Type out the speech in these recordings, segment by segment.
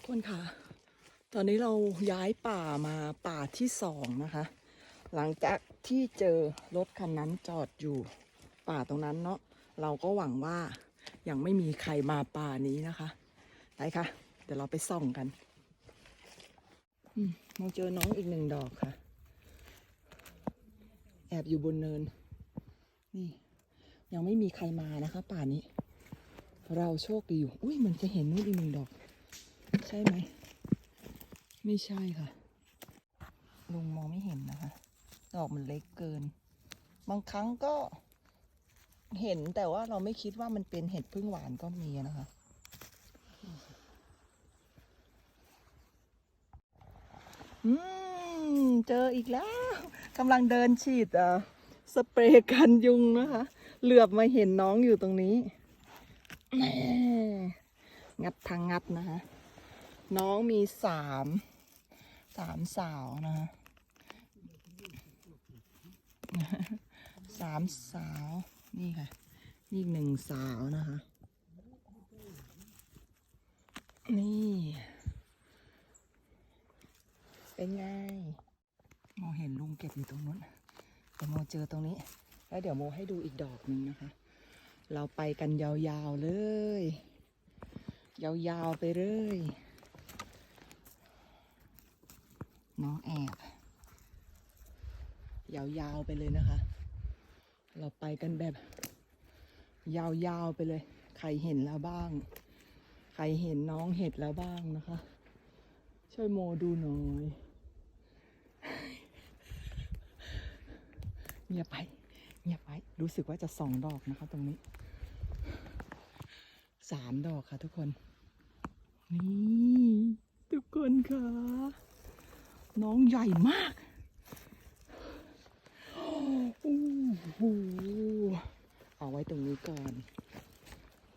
ทุกคนค่ะ ตอนนี้เราย้ายป่ามาป่าที่สองนะคะ หลังจากที่เจอรถคันนั้นจอดอยู่ป่าตรงนั้นเนาะเราก็หวังว่ายังไม่มีใครมาป่านี้นะคะไปค่ะ เดี๋ยวเราไปส่องกันอมเราเจอน้องอีกหนึ่งดอกค่ะ แอบอยู่บนเนิน นี่ ยังไม่มีใครมานะคะ ป่านี้ เราโชคดีอยู่ อุ้ยเหมันจะเห็นนู่นอีกหนึ่งดอก ใช่ไหม ไม่ใช่ค่ะ ลุงมองไม่เห็นนะคะ ดอกมันเล็กเกิน บางครั้งก็เห็นแต่ว่าเราไม่คิดว่ามันเป็นเห็ดพึ่งหวานก็มีนะคะ อืม เจออีกแล้วกำลังเดินฉีดอ่อสเปรย์กันยุงนะคะ เหลือบมาเห็นน้องอยู่ตรงนี้แหม่งัดทางงัดนะคะ น้องมีสามสามสาวนะคะสามสาวนี่ค่ะ นี่หนึ่งสาวนะคะ นี่ เป็นไงโมเห็นลุงเก็บอยู่ตรงนู้นแต่โมเจอตรงนี้ แล้วเดี๋ยวโมให้ดูอีกดอกหนึ่งนะคะ เราไปกันยาวๆเลย ยาวๆไปเลย น้องแอบ ยาวๆไปเลยนะคะ เราไปกันแบบ ยาวๆไปเลย ใครเห็นแล้วบ้าง ใครเห็นน้องเห็ดแล้วบ้างนะคะ ช่วยโมดูหน่อยเงียบไปเงียบไปรู้สึกว่าจะสองดอกนะคะ ตรงนี้สามดอกค่ะทุกคน นี่ ทุกคนค่ะ น้องใหญ่มาก โอ้โห เอาไว้ตรงนี้ก่อน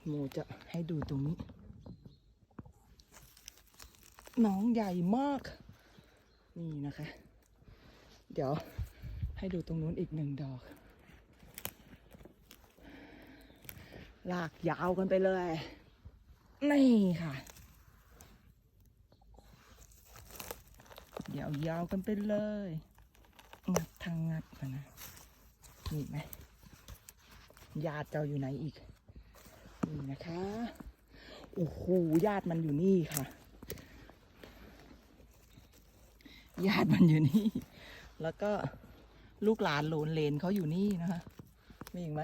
โมจะให้ดูตรงนี้ น้องใหญ่มาก นี่นะคะ เดี๋ยวให้ดูตรงนู้นอีกหนึ่งดอก ลากยาวกันไปเลย นี่ค่ะ เดี๋ยวยาวกันไปเลยงัดทางงัดมานะนี่ไหมญาติเจ้าอยู่ไหนอีกนี่นะคะโอ้โหญาติมันอยู่นี่ค่ะญาติมันอยู่นี่ แล้วก็ลูกหลานโลนเลนเขาอยู่นี่นะคะ มีอีกไหม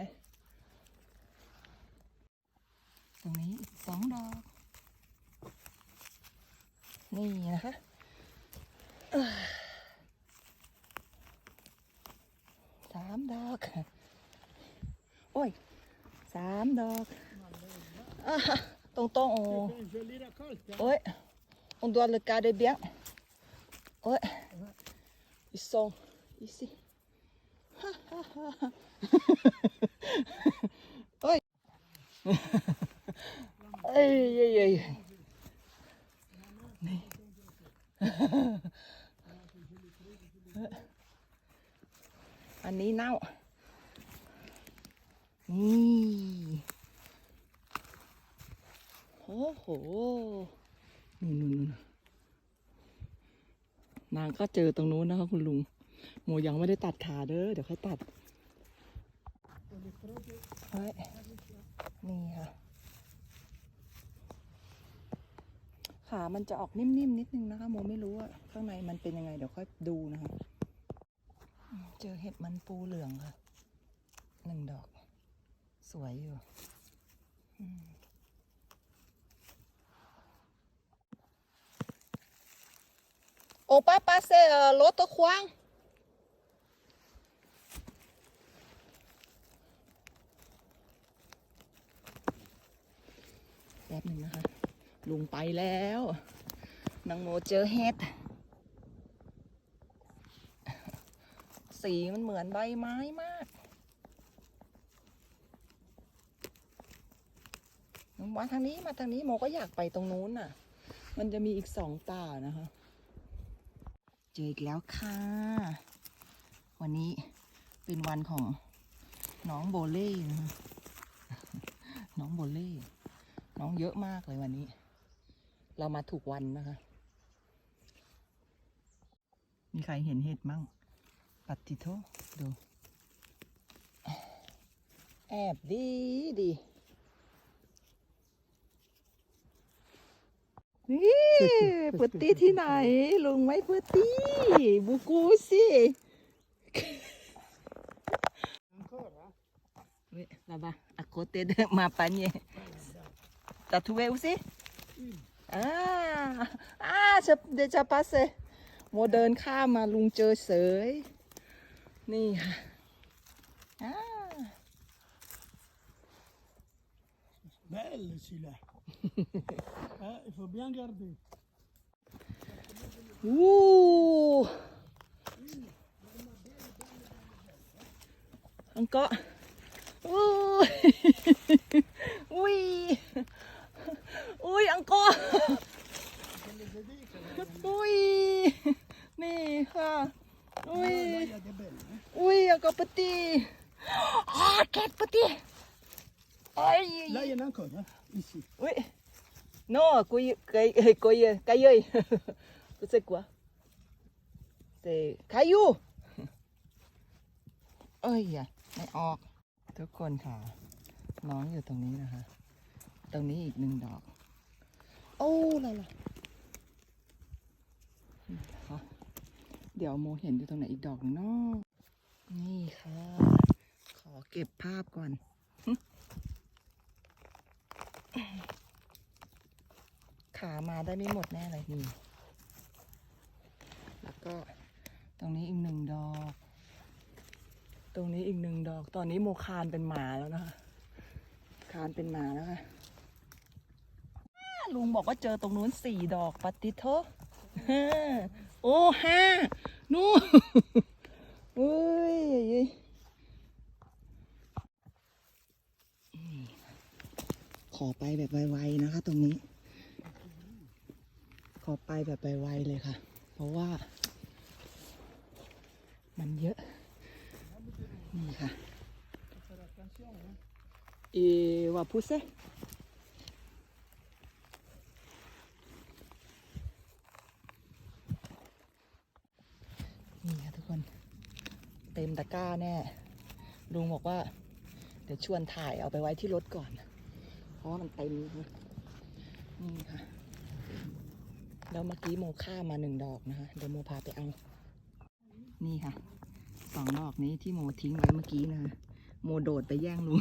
ตรงนี้สองดอก นี่นะคะ สามดอก โอ้ย สามดอกอ่ะตรงตรงๆโอ้ Jolie raccolte. Oi, on doit le garder bien. Ouais. Ils sont ici. Oi. Aïe, aïe, aïe. อันนี้เน่า นี่โอ้โหนู่นนู่นนางก็เจอตรงนู้นนะคะคุณลุงโมยังไม่ได้ตัดขาเด้อ เดี๋ยวค่อยตัดนี่ค่ะ ขามันจะออกนิ่มๆนิดนึงนะคะโมไม่รู้ว่าข้างในมันเป็นยังไง เดี๋ยวค่อยดูนะคะ เจอเห็ดมันปูเหลืองค่ะ หนึ่งดอก สวยอยู่ On peut passer euh, l'autre coin. «แป๊บหนึ่งนะคะ ลุงไปแล้วนางโมเจอเห็ด สีมันเหมือนใบไม้มาก มาทางนี้มาทางนี้โมก็อยากไปตรงนู้นน่ะ มันจะมีอีกสองป่านะคะ เจออีกแล้วค่ะ วันนี้เป็นวันของน้องโบเล่นะคะน้องโบเล่ น้องเยอะมากเลยวันนี้ เรามาถูกวันนะคะ มีใครเห็นเห็ดมั่ง ปัตติโทดู แอบดีดีนี่พุตตี้ที่ไหน ลุงไม่พุตตี้ บุกูสิ Ancora? Oui, là-bas, à côté de ma panier. T'as trouvé aussi Ah, ah, je déjà passé โมเดินข้ามมาลุงเจอเสย นี่ค่ะอ่า Belle celui-là. Hein, il faut bien garder. วู้อังเกาะอู้ย Ui, encore petit. Oh, quel petit. Aïe. Là, il y en a encore, hein, ici. Oui. Non, couille, caille, caille, caille. C'est quoi C'est caillou. เอ้ยอย่าไม่ออก ทุกคนค่ะ น้องอยู่ตรงนี้นะคะ ตรงนี้อีกหนึ่งดอก โอ้ละละค่ะเดี๋ยวโมเห็นอยู่ตรงไหนอีกดอกหนึ่งเนาะ นี่ค่ะ ขอเก็บภาพก่อนขามาได้ไม่หมดแน่เลยนี่ แล้วก็ตรงนี้อีกหนึ่งดอก ตรงนี้อีกหนึ่งดอก ตอนนี้โมคานเป็นหมาแล้วนะคะ คานเป็นหมาแล้วค่ะ ลุงบอกว่าเจอตรงนู้นสี่ดอกปฏิโทห้าโอ้ห้านู่นเฮ้ย เฮ้ยขอไปแบบไวๆนะคะ ตรงนี้ ขอไปแบบไวๆเลยค่ะ เพราะว่า มันเยอะ นี่ค่ะ Faire attention, hein. อีว่าพุเซนี่ค่ะทุกคน เต็มตะกร้าแน่ ลุงบอกว่า เดี๋ยวชวนถ่ายเอาไปไว้ที่รถก่อน เพราะว่ามันเต็มนี่ค่ะ แล้วเมื่อกี้โมฆ่ามาหนึ่งดอกนะคะ เดี๋ยวโมพาไปเอา นี่ค่ะ สองดอกนี้ที่โมทิ้งไว้เมื่อกี้นะโมโดดไปแย่งลุง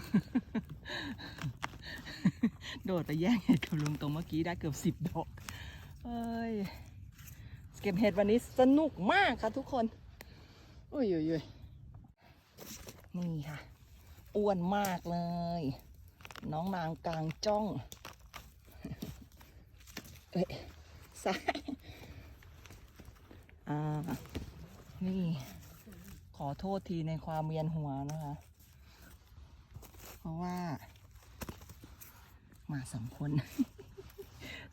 โดดไปแย่งเห็ดกับลุงตรงเมื่อกี้ได้เกือบสิบดอก เอ้ย เก็บเห็ดวันนี้สนุกมากค่ะทุกคน อุ้ยอุ้ยอุ้ย นี่ค่ะ อ้วนมากเลย น้องนางกลางจ้อง เอ้ยซ้ายอ่า นี่ ขอโทษทีในความเวียนหัวนะคะ เพราะว่า มาสองคน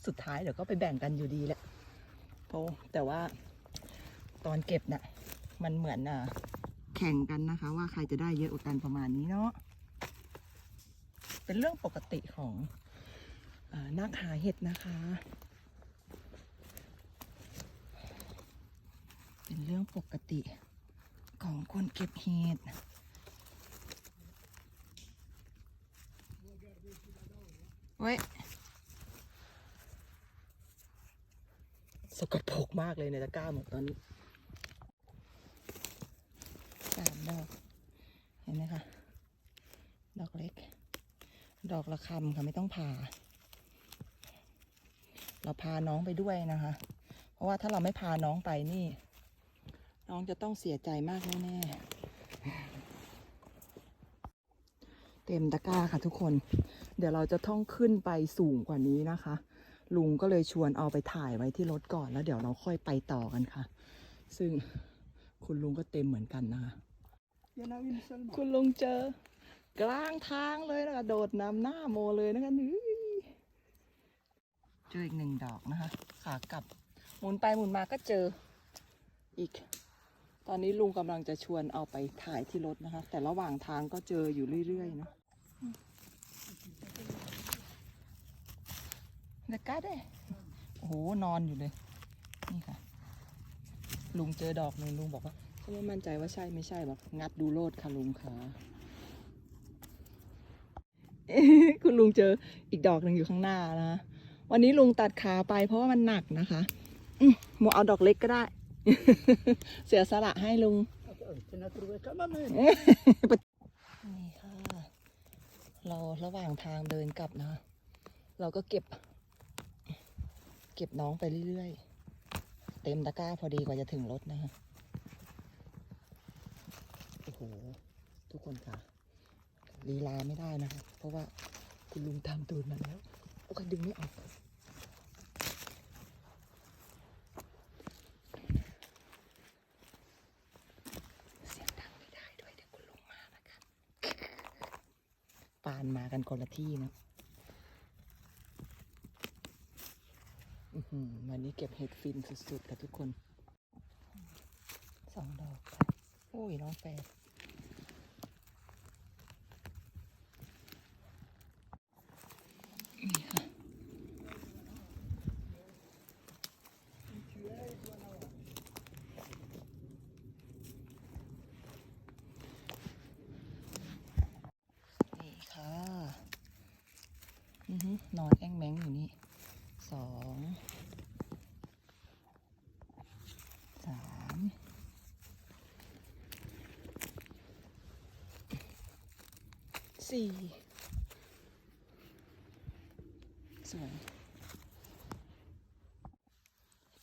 สุดท้ายเดี๋ยวก็ไปแบ่งกันอยู่ดีแหละเพราะแต่ว่าตอนเก็บน่ะ มันเหมือนอะ แข่งกันนะคะ ว่าใครจะได้เยอะกว่ากันประมาณนี้เนาะเป็นเรื่องปกติของอนักหาเห็ดนะคะ เป็นเรื่องปกติของคนเก็บเห็ดเว้ยสกปรกมากเลยในตะกร้าหมดตอนนี้ามดอก เห็นไหมคะ ดอกเล็ก ดอกละคำค่ะไม่ต้องผ่า เราพาน้องไปด้วยนะคะ เพราะว่าถ้าเราไม่พาน้องไปนี่ น้องจะต้องเสียใจมากแน่ๆ เต็มตะกร้าค่ะทุกคน เดี๋ยวเราจะต้องขึ้นไปสูงกว่านี้นะคะ ลุงก็เลยชวนเอาไปถ่ายไว้ที่รถก่อนแล้วเดี๋ยวเราค่อยไปต่อกันค่ะ ซึ่งคุณลุงก็เต็มเหมือนกันนะคะ Il y en a une seulement. คุณลุงเจอกลางทางเลยนะคะโดดนำหน้าโมเลยนะคะนี่เจออีกหนึ่งดอกนะคะ ขากลับ หมุนไปหมุนมาก็เจออีก ตอนนี้ลุงกำลังจะชวนเอาไปถ่ายที่รถนะคะ แต่ระหว่างทางก็เจออยู่เรื่อยๆเนาะเด็กกาเด้โอ้โหนอนอยู่เลย นี่ค่ะ ลุงเจอดอกหนึ่งลุงบอกว่า ก็ไม่มั่นใจว่าใช่ไม่ใช่บอกงัดดูโลดค่ะลุงค่ะคุณลุงเจออีกดอกหนึ่งอยู่ข้างหน้านะวันนี้ลุงตัดขาไปเพราะว่ามันหนักนะคะอมหมูเอาดอกเล็กก็ได้ เสียสละให้ลุงนี่ค่ะ เราระหว่างทางเดินกลับนะ เราก็เก็บ เก็บน้องไปเรื่อยๆ เต็มตะกร้าพอดีกว่าจะถึงรถนะคะโอ้โห ทุก คนค่ะลีลาไม่ได้นะคะเพราะว่าคุณลุงทำตูดมาแล้วโอ้ยดึงไม่ออกเสียงดังไม่ได้ด้วยเดี๋ยวคุณลุงมานะคะปานมากันคนละที่นะวันนี้เก็บเห็ดฟินสุดๆค่ะทุกคน สองดอกค่ะ โอ้ยน้องแปดนี่ค่ะ นี่ค่ะ อือหือ นอนแอ้งแมงอยู่นี่สองสามสี่สวย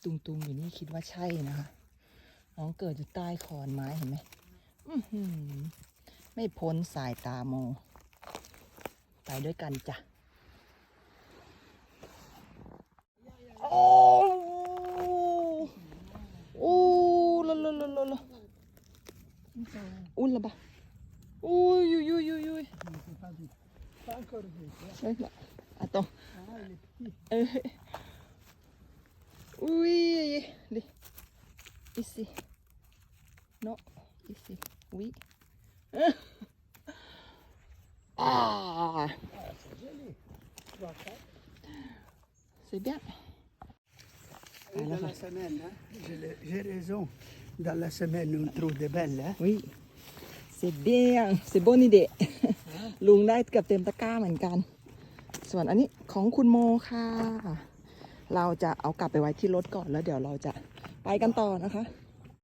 ตุงตุงๆอยู่นี่คิดว่าใช่นะคะน้องเกิดอยู่ใต้ขอนไม้เห็นไหมไม่พ้นสายตาโม ไปด้วยกันจ้ะ โอ้โอ้ละละละละละ อุ้นละบะอุ้ยยุยยุยยุยยุย Je n'ai pas vu. Pas encore vu. tu vois. เอ้ยละอะตอง Ah, il est petit. เอ้ยอุ้ยดิ ici non ici oui ah Ah, c'est joli. Trois, quatre. c'est bien Et dans la semaine, hein, j'ai le- j'ai raison. Dans la semaine, on trouve des belles. Hein. Oui, เซเบียงเซโบนิเดะลุงได้เกือบเต็มตะกร้าเหมือนกัน ส่วนอันนี้ของคุณโมค่ะ เราจะเอากลับไปไว้ที่รถก่อนแล้วเดี๋ยวเราจะไปกันต่อนะคะ